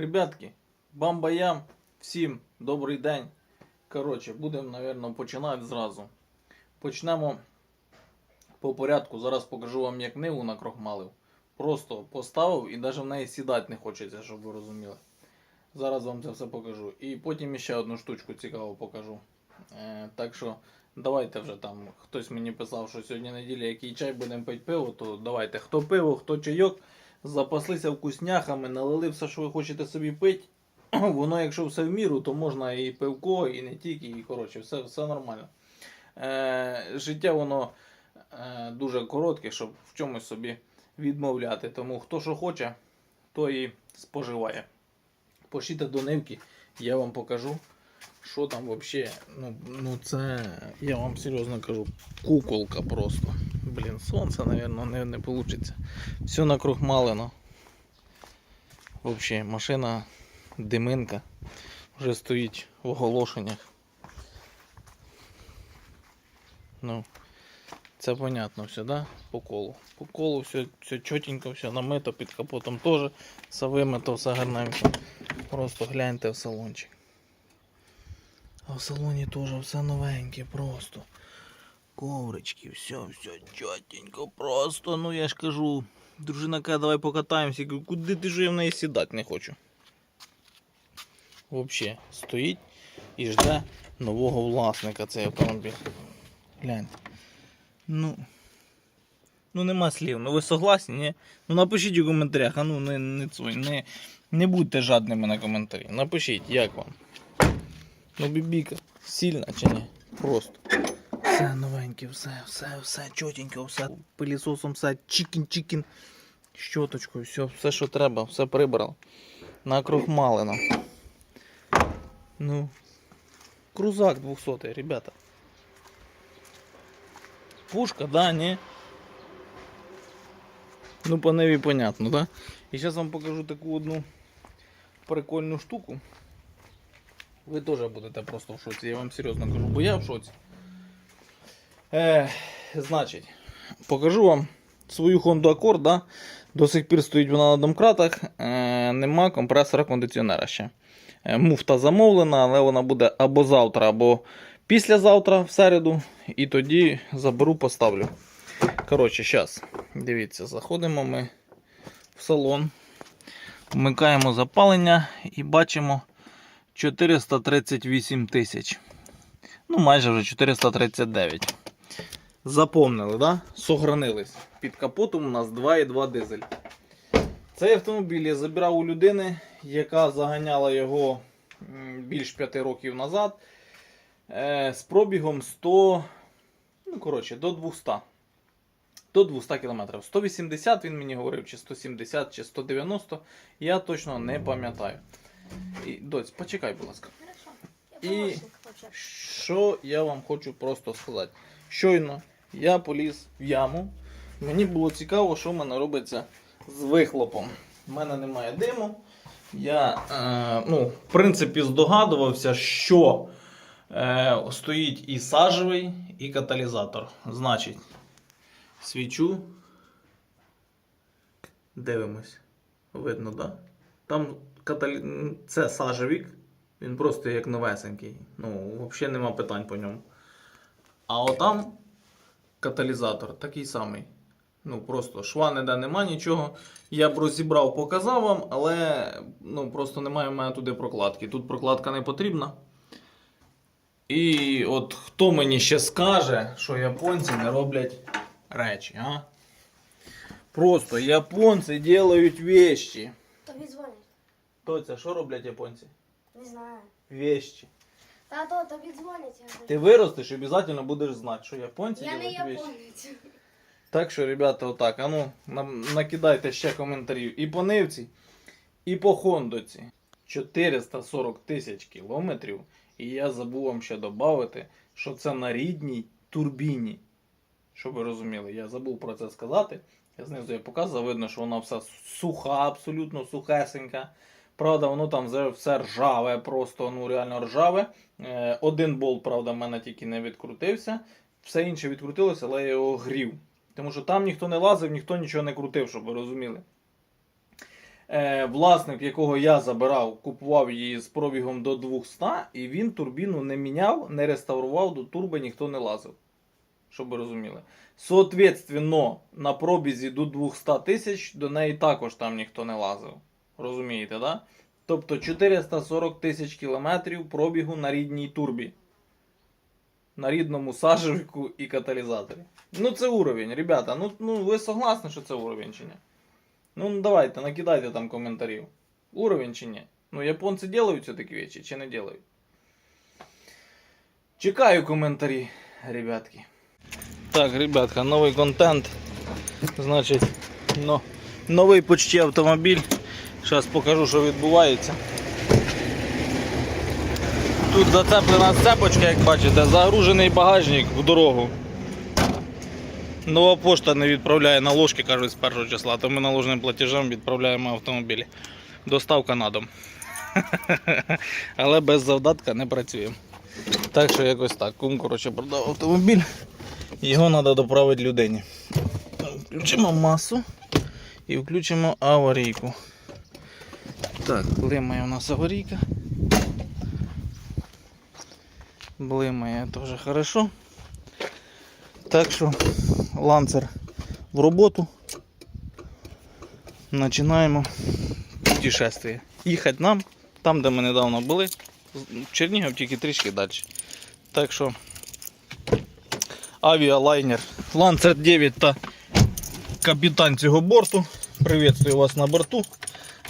Ребятки, бамбаям, всім добрий день. Коротше, будемо, напевно, починати зразу. Почнемо по порядку. Зараз покажу вам, як ниву накрохмалив. Просто поставив і навіть в неї сідати не хочеться, щоб ви розуміли. Зараз вам це все покажу. І потім ще одну штучку цікаву покажу. Е, так що давайте вже там. Хтось мені писав, що сьогодні неділя, який чай будемо пити пиво, то давайте. Хто пиво, хто чайок, запаслися вкусняхами, налили все, що ви хочете собі пити. Воно, якщо все в міру, то можна і пивко, і не тільки, і коротше, все, все нормально. Е, життя воно е, дуже коротке, щоб в чомусь собі відмовляти. Тому хто що хоче, то і споживає. Пошліте до нивки, я вам покажу, що там взагалі. Ну, ну це, я вам серйозно кажу, куколка просто. Блін, сонце, мабуть, не, не вийде. Все накрухмалено. Взагалі, машина диминка вже стоїть в оголошеннях. Ну, це понятно все, да? По колу. По колу все, все чотенько, все намито, під капотом теж. Все вимито, все гарненько. Просто гляньте в салончик. А в салоні теж все новеньке, просто. Коврички, все, все чотенько, просто, ну я ж кажу. Дружина каже, давай покатаємося. Я кажу, куди ти ж я в неї сідати не хочу. Взагалі, стоїть і жде нового власника цей автомобіль. Гляньте. Ну. Ну нема слів. Ну ви согласні, ні? Ну напишіть у коментарях, а ну не, не, цой, не, не будьте жадними на коментарі. Напишіть, як вам. Ну бібіка, сильна чи ні? Просто. Все новеньке, все, все, все чотенько, все. Пилісосом все чікін-чікін. Щоточкою, все, все, що треба, все прибрав. Накрохмалено. Ну. Крузак 200, ребята. Пушка, да, не? Ну, по неві понятно, да? І зараз вам покажу таку одну прикольну штуку. Ви теж будете просто в шоці, я вам серйозно кажу, бо я в шоці. Е, значить, покажу вам свою Honda Accord, да? До сих пір стоїть вона на домкратах, е, нема компресора кондиціонера ще. Е, муфта замовлена, але вона буде або завтра, або післязавтра в середу. І тоді заберу, поставлю. Коротше, зараз, дивіться, заходимо ми в салон, вмикаємо запалення і бачимо 438 тисяч. Ну, майже вже 439. Запомнили, да? Сохранились. Під капотом у нас 2,2 дизель. Цей автомобіль я забирав у людини, яка заганяла його більш 5 років назад. Е, з пробігом 100, ну, коротше, до 200. До 200 км. 180 він мені говорив, чи 170, чи 190. Я точно не пам'ятаю. І, доць, почекай, будь ласка. І-. Що я вам хочу просто сказати? Щойно я поліз в яму. Мені було цікаво, що в мене робиться з вихлопом. У мене немає диму. Я, е, ну, в принципі, здогадувався, що е, стоїть і сажевий, і каталізатор. Значить, свічу. Дивимось. Видно. Да? Там каталі... це сажевік. Він просто як новесенький. Ну, взагалі нема питань по ньому. А отам каталізатор такий самий. Ну, просто шва ніде нема нічого. Я б розібрав, показав вам, але ну, просто немає в мене туди прокладки. Тут прокладка не потрібна. І от хто мені ще скаже, що японці не роблять речі, а? Просто японці роблять вещі. Дзвонять. Тоця, що роблять японці? Не знаю. Вещі. Та то тобі дзвонять. Я. Ти виростеш і обов'язково будеш знати, що японці я не роблять вещі. японець. Так що, ребята, отак, а ну, нам- накидайте ще коментарів і по Нивці, і по Хондоці. 440 тисяч кілометрів. І я забув вам ще додати, що це на рідній турбіні. Щоб ви розуміли, я забув про це сказати. Я знизу я показував, видно, що вона вся суха, абсолютно сухесенька. Правда, воно там все- ржаве, просто ну реально ржаве. Е, один болт, правда, в мене тільки не відкрутився. Все інше відкрутилося, але я його грів. Тому що там ніхто не лазив, ніхто нічого не крутив, щоб ви розуміли. е, власник, якого я забирав, купував її з пробігом до 200, і він турбіну не міняв, не реставрував, до турби ніхто не лазив. Щоб ви розуміли. Соответственно, на пробізі до 200 тисяч до неї також там ніхто не лазив. Розумієте, да? Тобто 440 тисяч кілометрів пробігу на рідній турбі. На рідному сажевику і каталізаторі. Ну це уровень, ребята. Ну, ну ви согласні, що це уровень чи ні? Ну ну, давайте, накидайте там коментарів. Уровень чи ні? Ну японці делають все такі речі чи не делають? Чекаю коментарі, ребятки. Так, ребятка, новий контент. Значить, но, новий почти автомобіль. Зараз покажу, що відбувається. Тут зацеплена цепочка, як бачите, загружений багажник в дорогу. Нова пошта не відправляє наложки, кажуть, з першого числа, то ми наложним платежем відправляємо автомобілі. Доставка на дом. Але без завдатка не працюємо. Так що якось так. Кум, коротше, продав автомобіль. Його треба доправити людині. Включимо масу і включимо аварійку. Так, блимає у нас аварійка. Блимає дуже хорошо. Так що ланцер в роботу. Починаємо путешествие. Їхати нам, там де ми недавно були, Чернігів тільки трішки далі. Так що авіалайнер Lancer 9 та капітан цього борту. Приветствую вас на борту.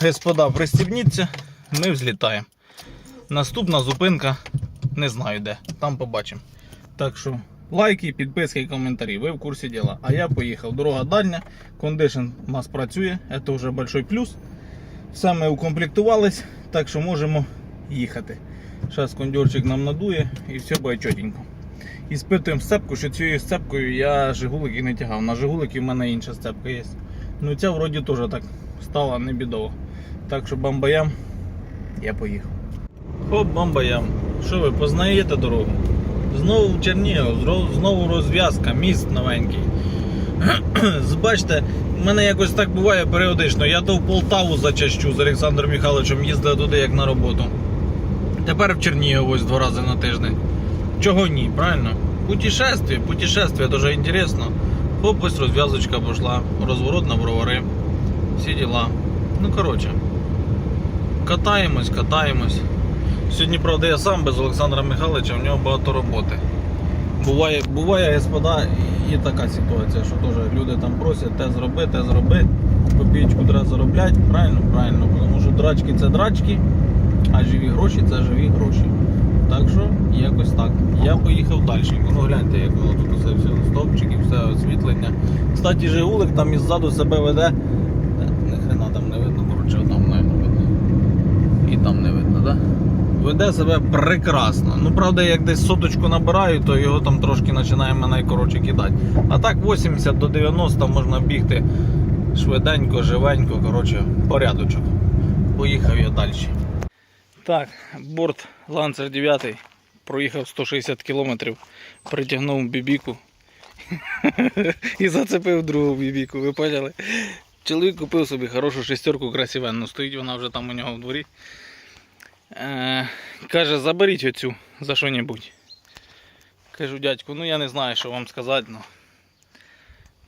Господа, пристібніться, ми взлітаємо. Наступна зупинка не знаю де. Там побачимо. Так що лайки, підписки і коментарі. Ви в курсі діла. А я поїхав. Дорога дальня, кондишн у нас працює, це вже большой плюс. Все ми укомплектувались, так що можемо їхати. Зараз кондьорчик нам надує і все буде чотенько. І спитуємо сцепку, що цією сцепкою я жигулики не тягав. На жигулики в мене інша сцепка є. Ну ця вроді теж так стала не бідово. Так що бамбаям, я поїхав. Хоп, бамбаям. Що ви познаєте дорогу? Знову в Чернігів, знову розв'язка, міст новенький. Бачите, в мене якось так буває періодично. Я то в Полтаву зачащу з Олександром Михайловичем їздив туди як на роботу. Тепер в Чернігів ось два рази на тиждень. Чого ні, правильно? Путешествие, путешествие, дуже інтересно. Хоп, ось розв'язочка пішла, розворот на бровари, всі діла. Ну коротше, катаємось, катаємось. Сьогодні, правда, я сам без Олександра Михайловича, в нього багато роботи. Буває, буває, господа, і така ситуація, що теж люди там просять те зроби, те зроби, копійку треба заробляти, правильно, правильно, тому що драчки це драчки, а живі гроші це живі гроші. Так що якось так. Я поїхав далі. Ну гляньте, як воно тут усе все стовпчики, все освітлення. Кстати, Жигулик там іззаду себе веде. Е, Ні хрена там не видно, коротше, там, мабуть, видно. І там не видно, так? Да? Веде себе прекрасно. Ну, правда, як десь соточку набираю, то його там трошки починає мене кидати. А так 80 до 90 можна бігти швиденько, живенько, коротше, порядочок. Поїхав я далі. Так, борт Lancer 9 проїхав 160 км, притягнув бібіку і зацепив другу бібіку, ви поняли? Чоловік купив собі хорошу шестерку красивенну, стоїть вона вже там у нього в дворі. Е, каже, заберіть оцю за що-небудь. Кажу, дядьку, ну я не знаю, що вам сказати, ну.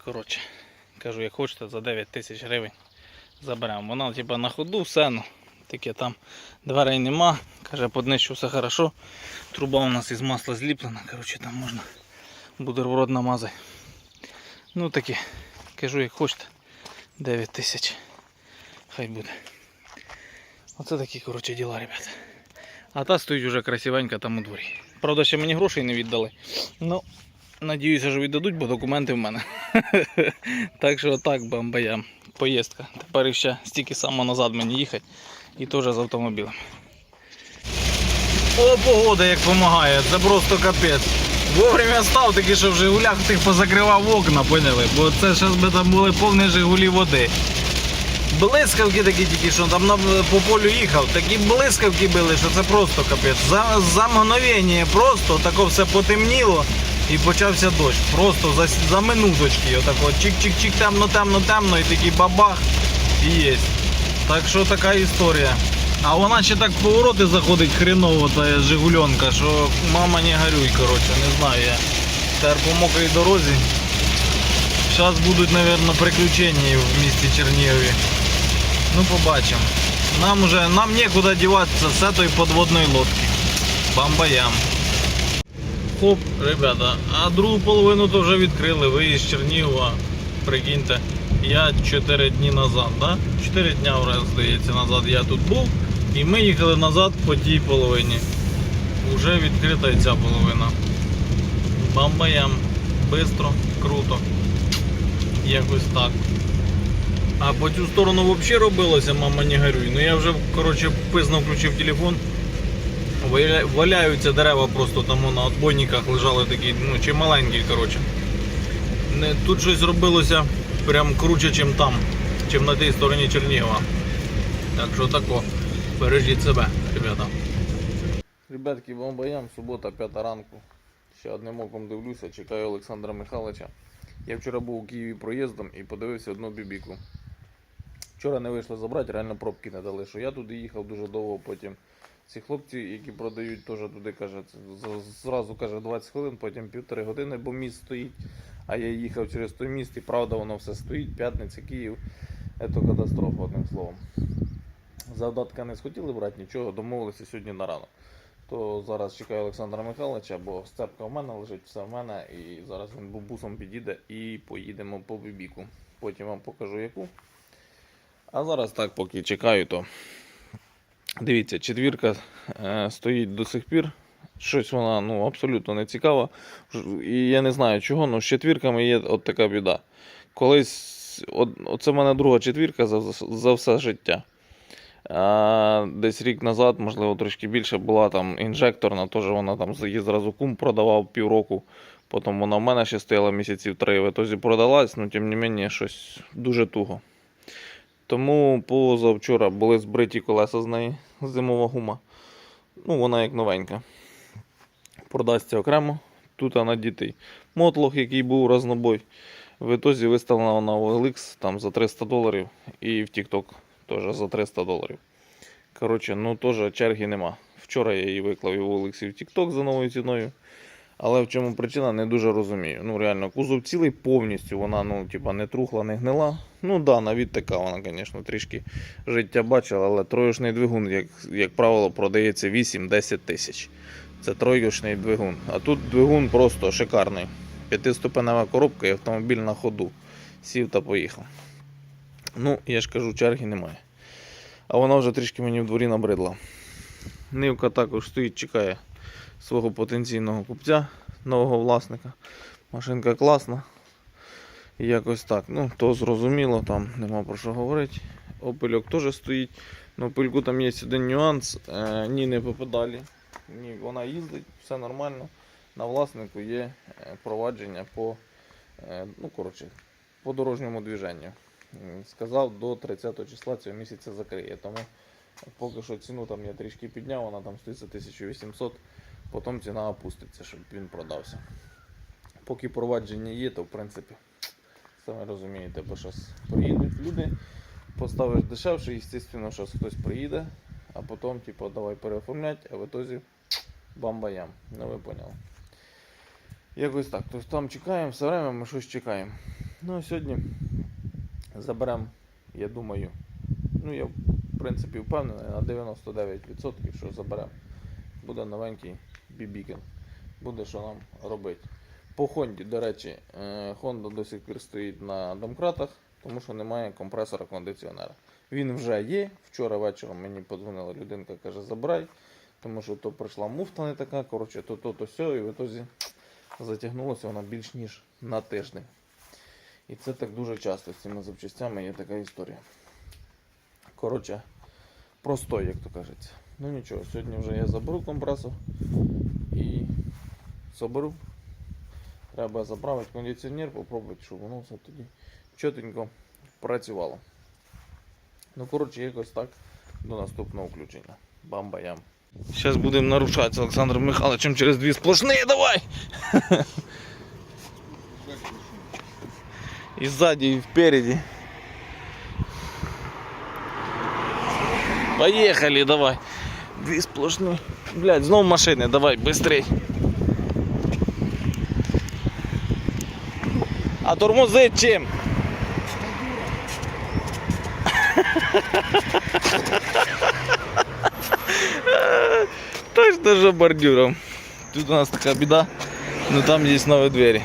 Коротше, кажу, як хочете, за 9 тисяч гривень заберемо. Вона типа на ходу, все, ну. Таке там дверей нема. Каже, по днищу все хорошо. Труба у нас із масла зліплена. Коротше, там можна бутерброд намазати. Ну таке. Кажу, як хочете. 9 тисяч. Хай буде. Оце такі коротше діла, ребята. А та стоїть вже красивенька там у дворі. Правда, ще мені грошей не віддали. Ну, надіюся, що віддадуть, бо документи в мене. так що отак бамбаям. Поїздка. Тепер ще стільки само назад мені їхати. І теж з автомобілем. О, погода як допомагає, це просто капець. Вовремя став такий, що в Жигулях тих позакривав окна, поняли? Бо це зараз би там були повні Жигулі води. Блискавки такі тільки, що там по полю їхав, такі блискавки били, що це просто капець. За, за мгновення просто тако все потемніло і почався дощ. Просто за, за минуточки. Отако чик-чик-чик, темно, темно, темно, і такий бабах і єсть. Так що така історія. А вона ще так в повороти заходить хреново, та Жигульонка, що мама не горюй, коротше, не знаю я. Тепер по мокрій дорозі. Зараз будуть, мабуть, приключення в місті Чернігові. Ну, побачимо. Нам уже нам нікуди діватися з цієї підводної лодки. Бамбаям. Хоп, ребята, а другу половину то вже відкрили. Виїзд з Чернігова. Прикиньте, я 4 дні назад, да? 4 дня вже, здається, назад я тут був. І ми їхали назад по тій половині. Уже відкрита і ця половина. Бамбаям. Бистро, круто. Якось так. А по цю сторону взагалі робилося, мама не горюй. Ну я вже коротше пизно включив телефон. Валяються дерева просто там на отбойниках лежали такі, ну чи маленькі, коротше. Тут щось робилося прям круче, ніж там, чим на тій стороні Чернігова. Так що тако, бережіть себе, ребята. Ребятки, бомбаям, субота, 5 ранку. Ще одним оком дивлюся, чекаю Олександра Михайловича. Я вчора був у Києві проїздом і подивився одну бібіку. Вчора не вийшло забрати, реально пробки не дали, що я туди їхав дуже довго потім. Ці хлопці, які продають, теж туди каже, зразу каже 20 хвилин, потім півтори години, бо міст стоїть. А я їхав через той міст і правда воно все стоїть, п'ятниця, Київ. Це катастрофа, одним словом. Завдатка не схотіли брати нічого, домовилися сьогодні на ранок. То зараз чекаю Олександра Михайловича, бо сцепка в мене лежить, все в мене, і зараз він бубусом підійде і поїдемо по бібіку. Потім вам покажу яку. А зараз так, поки чекаю, то дивіться, четвірка е, стоїть до сих пір. Щось вона ну, абсолютно не цікава. І я не знаю чого, але з четвірками є от така біда. Колись, от, оце в мене друга четвірка за, за все життя. А, десь рік назад, можливо, трошки більше була там інжекторна, теж вона там її зразу кум продавав півроку. Потім вона в мене ще стояла місяців три. В ітозі продалась, ну тим не мені щось дуже туго. Тому позавчора були збриті колеса з неї, зимова гума. Ну, вона як новенька. Продасться окремо. Тут надітий мотлох, який був разнобой. В ітозі виставлена в OLX там за 300 доларів і в TikTok теж за 300 доларів. Коротше, ну теж черги нема. Вчора я її виклав і в OLX і в TikTok за новою ціною. Але в чому причина, не дуже розумію. Ну, реально, кузов цілий повністю, вона ну, типа, не трухла, не гнила. Ну да, на від така вона, звісно, трішки життя бачила, але троєчний двигун, як, як правило, продається 8-10 тисяч. Це троєчний двигун. А тут двигун просто шикарний. П'ятиступенева коробка і автомобіль на ходу. Сів та поїхав. Ну, я ж кажу, черги немає. А вона вже трішки мені в дворі набридла. Нивка також стоїть, чекає свого потенційного купця, нового власника. Машинка класна. Якось так. Ну, то зрозуміло, там нема про що говорити. Опельок теж стоїть. Ну, пильку там є один нюанс. Е, ні, не попадалі. Ні, вона їздить, все нормально. На власнику є е, провадження по, е, ну, коротше, по дорожньому движенню. Сказав, до 30 числа цього місяця закриє. Тому поки що ціну там я трішки підняв, вона там стоїть за 1800, потім ціна опуститься, щоб він продався. Поки провадження є, то в принципі, самі розумієте, бо зараз приїдуть люди, поставиш дешевше, звісно, що хтось приїде, а потім, типу, давай переоформлять, а в ітозі бамбаям. Ну ви поняли. Якось так. Тобто там чекаємо, все время ми щось чекаємо. Ну а сьогодні заберемо, я думаю, ну я в принципі впевнений на 99%, що заберемо. Буде новенький бібікен. Буде що нам робити. По Хонді, до речі, е, Honda до сих пір стоїть на домкратах, тому що немає компресора кондиціонера. Він вже є. Вчора вечором мені подзвонила людинка, каже, забирай, тому що то прийшла муфта не така, коротше, то то, то сьо, і в ітозі затягнулося вона більш ніж на тиждень. І це так дуже часто з цими запчастями є така історія. Коротше, простой, як то кажеться. Ну нічого, сьогодні вже я заберу компресор заберу. Треба заправити кондиціонер, попробувати, щоб воно все тоді чотенько працювало. Ну, коротше, якось так до наступного включення. Бам-баям. Зараз будемо нарушати з Олександром Михайловичем через дві сплошні, давай! И сзади, и впереди. Поїхали, давай. Дві сплошні. Блядь, знов машини, давай, быстрей. А тормозить чим? Точно же бордюром. Тут у нас така біда, ну там є нові двері.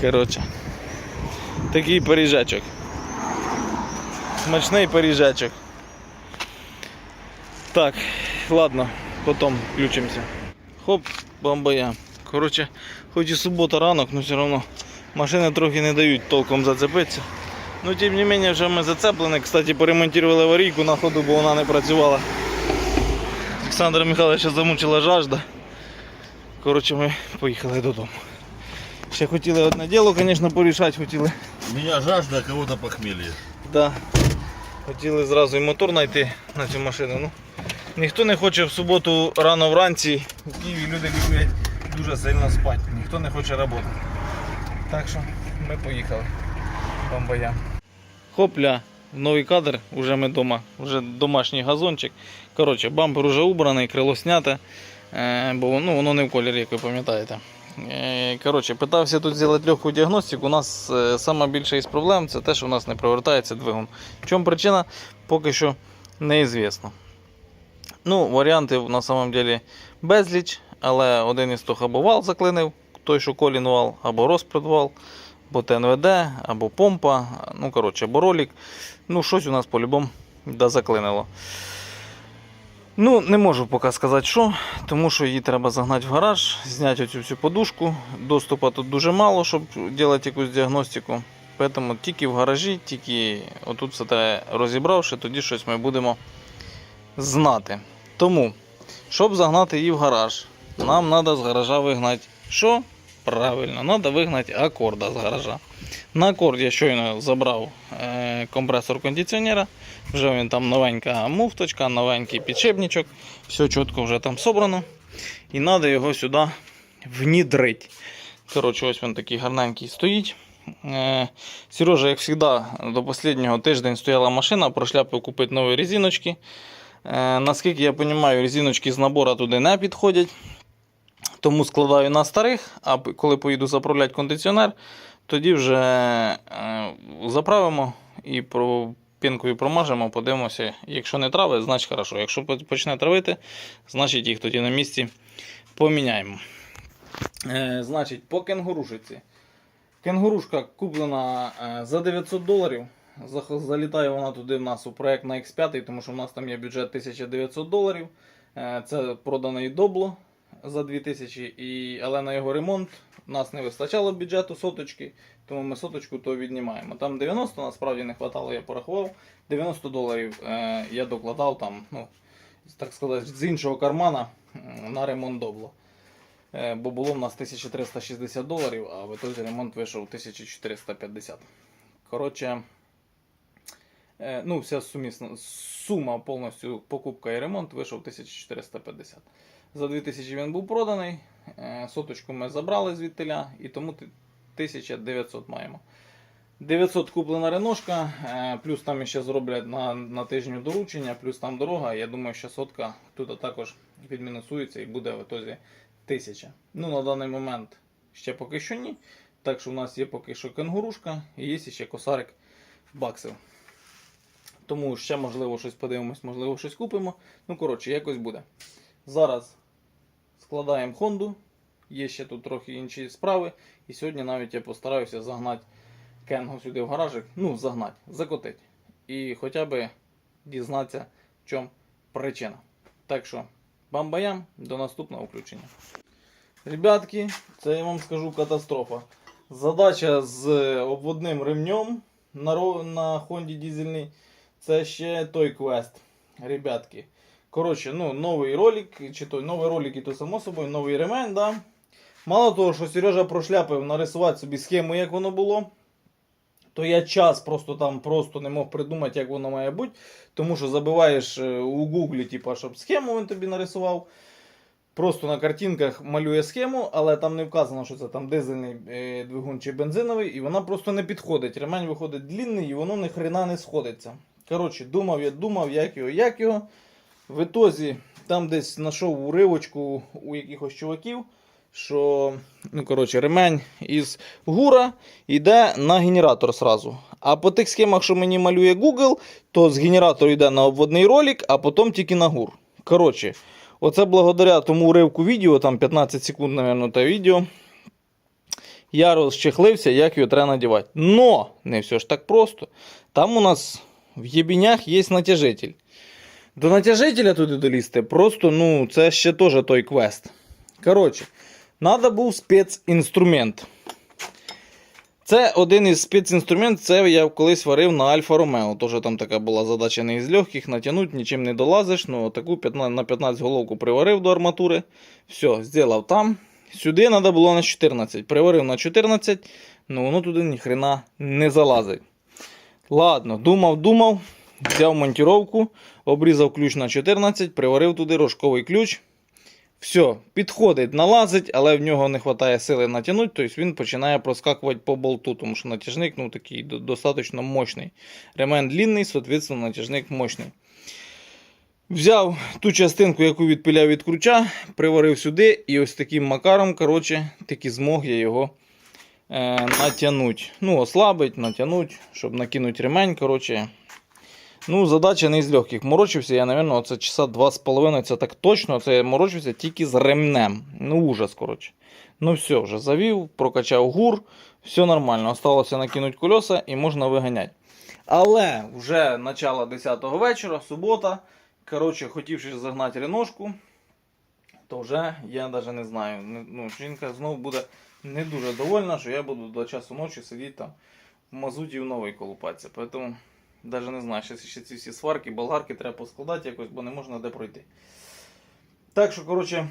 Коротше. Такий поріжачок. Смачний поріжачок. Так, ладно, потім включимося. Хоп, бомбая. Коротше, хоч і субота ранок, але все одно машини трохи не дають толком зацепитися. Ну, тим не менше, вже ми зацеплені. Кстати, поремонтували аварійку на ходу, бо вона не працювала. Олександра Михайловича замучила жажда. Коротше, ми поїхали додому. Ще хотіли одне діло, звісно, порішати, хотіли. Меня жажда, а кого-то похмелье. Да. Хотіли зразу і мотор знайти на цю машину. Ну, ніхто не хоче в суботу рано вранці. У Києві люди люблять дуже сильно спати. Ніхто не хоче працювати. Так що ми поїхали. Бомбая. Хопля, новий кадр, вже ми вдома. Вже домашній газончик. Коротше, бампер вже убраний, крило сняте. Е, бо ну, воно не в кольорі, як ви пам'ятаєте. Е, Коротше, питався тут зробити легку діагностику. У нас е, сама із проблем це те, що у нас не провертається двигун. В чому причина, поки що неізвісно. Ну, варіантів на самом деле безліч, але один із тих або вал заклинив, той, що колін вал, або розпред вал, або ТНВД, або помпа, ну коротше, або ролик. Ну, щось у нас по-любому да заклинило. Ну, не можу поки сказати, що, тому що її треба загнати в гараж, зняти оцю всю подушку. Доступу тут дуже мало, щоб робити якусь діагностику. Тому тільки в гаражі, тільки отут все те розібравши, тоді щось ми будемо знати. Тому, щоб загнати її в гараж, нам треба з гаража вигнати. Що? Правильно, треба вигнати акорда з гаража. На акорд я щойно забрав е, компресор кондиціонера. Вже він там новенька муфточка, новенький підшипничок. Все чітко вже там собрано. І треба його сюди внідрити. Коротше, ось він такий гарненький стоїть. Е, Сережа, як завжди, до останнього тиждень стояла машина, прошляпив купити нові резиночки. Е, Наскільки я розумію, резиночки з набору туди не підходять. Тому складаю на старих, а коли поїду заправляти кондиціонер, тоді вже е, заправимо і пінкою промажемо, подивимося. Якщо не трави, значить хорошо. Якщо почне травити, значить їх тоді на місці поміняємо. Е, значить, по кенгурушиці. Кенгурушка куплена е, за 900 доларів. Залітає вона туди в нас у проект на X5, тому що в нас там є бюджет 1900 доларів. Це проданий добло за 2000, і, але на його ремонт нас не вистачало бюджету соточки, тому ми соточку то віднімаємо. Там 90 насправді не вистачало, я порахував. 90 доларів е, я докладав там, ну, так сказати, з іншого кармана на ремонт добло. Е, Бо було в нас 1360 доларів, а в ітозі ремонт вийшов 1450. Коротше, е, ну, вся сума повністю покупка і ремонт вийшов 1450. За 2000 він був проданий. е, Соточку ми забрали звідтиля, і тому 1900 маємо. 900 куплена реношка, е, плюс там ще зроблять на, на тижню доручення, плюс там дорога. Я думаю, що сотка тут також відмінусується і буде в ітозі 1000. Ну, на даний момент ще поки що ні. Так що у нас є поки що кенгурушка і є ще косарик баксів. Тому ще можливо щось подивимось, можливо щось купимо. Ну, коротше, якось буде. Зараз складаємо Хонду. Є ще тут трохи інші справи. І сьогодні навіть я постараюся загнати Кенгу сюди в гаражик. Ну, загнати, закотити. І хоча б дізнатися, в чому причина. Так що, бам-баям, до наступного включення. Ребятки, це я вам скажу катастрофа. Задача з обводним ремнем на, Хонді дізельній. Це ще той квест. Ребятки. Коротше, ну, новий ролик, чи той новий ролик, і то само собою, новий ремень, да. Мало того, що Сережа прошляпив нарисувати собі схему, як воно було, то я час просто там просто не мог придумати, як воно має бути. Тому що забиваєш е, у гуглі, типу, щоб схему він тобі нарисував. Просто на картинках малює схему, але там не вказано, що це там дизельний е, двигун чи бензиновий, і вона просто не підходить. Ремень виходить длінний і воно ні хрена не сходиться. Коротше, думав я, думав, як його, як його. В ітозі там десь знайшов уривочку у якихось чуваків, що ну, коротше, ремень із гура йде на генератор сразу. А по тих схемах, що мені малює Google, то з генератора йде на обводний ролик, а потім тільки на гур. Коротше, оце благодаря тому уривку відео, там 15 секунд, мабуть, те відео. Я розчехлився, як його треба надівати. Но не все ж так просто. Там у нас в єбінях є натяжитель. До натяжителя туди долізти, просто, ну, це ще теж той квест. Коротше, треба був спецінструмент. Це один із спецінструментів, це я колись варив на Альфа Ромео. Теж там така була задача не із легких, натягнути, нічим не долазиш. Ну, таку 15, на 15 головку приварив до арматури. Все, зробив там. Сюди треба було на 14. Приварив на 14, ну воно туди ніхрена не залазить. Ладно, думав, думав. Взяв монтіровку, обрізав ключ на 14, приварив туди рожковий ключ. Все, підходить, налазить, але в нього не вистачає сили натягнути, тобто він починає проскакувати по болту, тому що натяжник ну, такий достатньо мощний. Ремень длинний, соответственно, натяжник мощний. Взяв ту частинку, яку відпиляв від ключа, приварив сюди, і ось таким макаром, коротше, таки змог я його е, натягнути. Ну, ослабить, натягнути, щоб накинути ремень. Коротше. Ну, задача не з легких. Морочився я, напевно, оце часа два з половиною, це так точно. Це я морочився тільки з ремнем. Ну, ужас, коротше. Ну, все, вже завів, прокачав гур, все нормально. Осталося накинути колеса і можна виганяти. Але вже начало 10-го вечора, субота. Коротше, хотівши загнати реношку, то вже я навіть не знаю. Ну, жінка знову буде не дуже довольна, що я буду до часу ночі сидіти там в мазуті в новій колупатися. Поэтому навіть не знаю, ще, ще ці всі сварки, болгарки треба поскладати якось, бо не можна де пройти. Так що, коротше,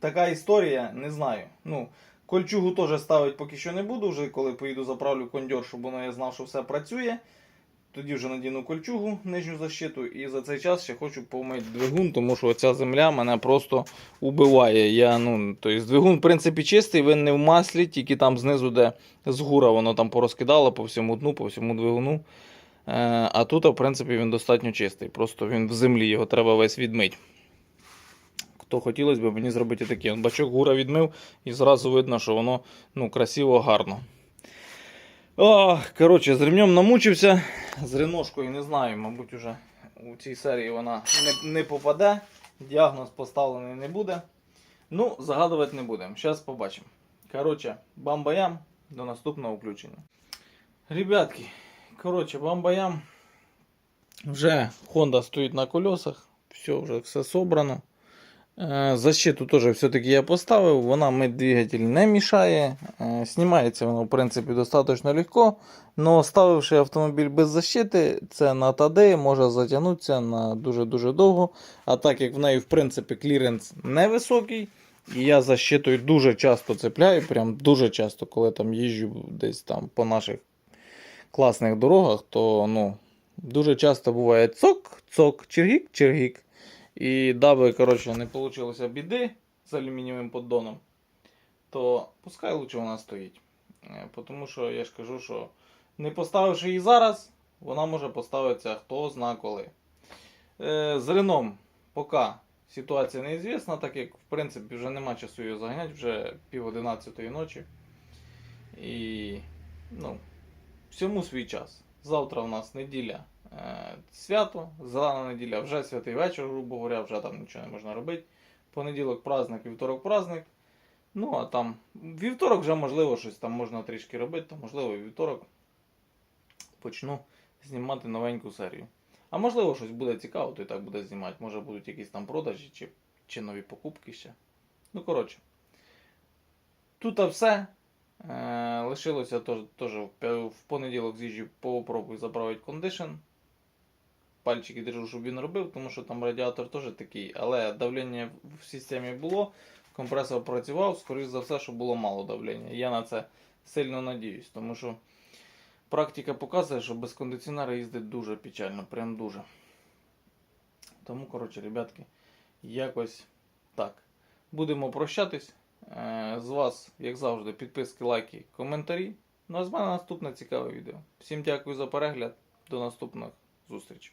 така історія, не знаю. Ну, кольчугу теж ставити поки що не буду, вже коли поїду заправлю кондьор, щоб воно я знав, що все працює. Тоді вже надіну кольчугу, нижню защиту, і за цей час ще хочу помити двигун, тому що ця земля мене просто убиває. Я, ну, тобто двигун, в принципі, чистий, він не в маслі, тільки там знизу, де з гура воно там порозкидало по всьому дну, по всьому двигуну. Е, а тут, в принципі, він достатньо чистий. Просто він в землі, його треба весь відмити. Хто хотілося б мені зробити таке. Бачок гура відмив, і зразу видно, що воно ну, красиво, гарно. О, коротше, з ремнем намучився. З реношкою не знаю, мабуть, уже у цій серії вона не, не попаде. Діагноз поставлений не буде. Ну, загадувати не будемо. Зараз побачимо. Коротше, бамбаям до наступного включення. Ребятки, коротше, бамбаям. Вже Honda стоїть на колесах. Все, вже все собрано. Е, Защиту теж все-таки я поставив, вона мить двигатель не мішає. Е, Знімається воно, в принципі, достатньо легко. Но ставивши автомобіль без защити, це на ТАД може затягнутися на дуже-дуже довго. А так як в неї, в принципі, кліренс невисокий, і я защитою дуже часто цепляю, прям дуже часто, коли там їжджу десь там по наших класних дорогах, то ну, дуже часто буває цок, цок, чергік, чергік. І даби, коротше, не вийшло біди з алюмінієвим поддоном, то пускай лучше вона стоїть. Е, Тому що я ж кажу, що не поставивши її зараз, вона може поставитися хто зна коли. Е, З Реном поки ситуація неізвісна, так як в принципі вже нема часу її заганяти, вже пів одинадцятої ночі. І ну, всьому свій час. Завтра у нас неділя е, свято, зелена неділя, вже святий вечір, грубо говоря, вже там нічого не можна робити. Понеділок праздник, вівторок праздник. Ну, а там вівторок вже можливо щось там можна трішки робити, то можливо вівторок почну знімати новеньку серію. А можливо, щось буде цікаво, то і так буде знімати. Може будуть якісь там продажі чи, чи нові покупки ще. Ну, коротше. Тут все. Е, лишилося теж, в понеділок з'їжджу попробую заправити кондишн. Пальчики держу, щоб він робив, тому що там радіатор теж такий, але давлення в системі було, компресор працював, скоріш за все, що було мало давлення. Я на це сильно надіюсь, тому що практика показує, що без кондиціонера їздить дуже печально, прям дуже. Тому, коротше, ребятки, якось так. Будемо прощатись. Е, З вас, як завжди, підписки, лайки, коментарі. Ну а з мене наступне цікаве відео. Всім дякую за перегляд. До наступних зустрічі.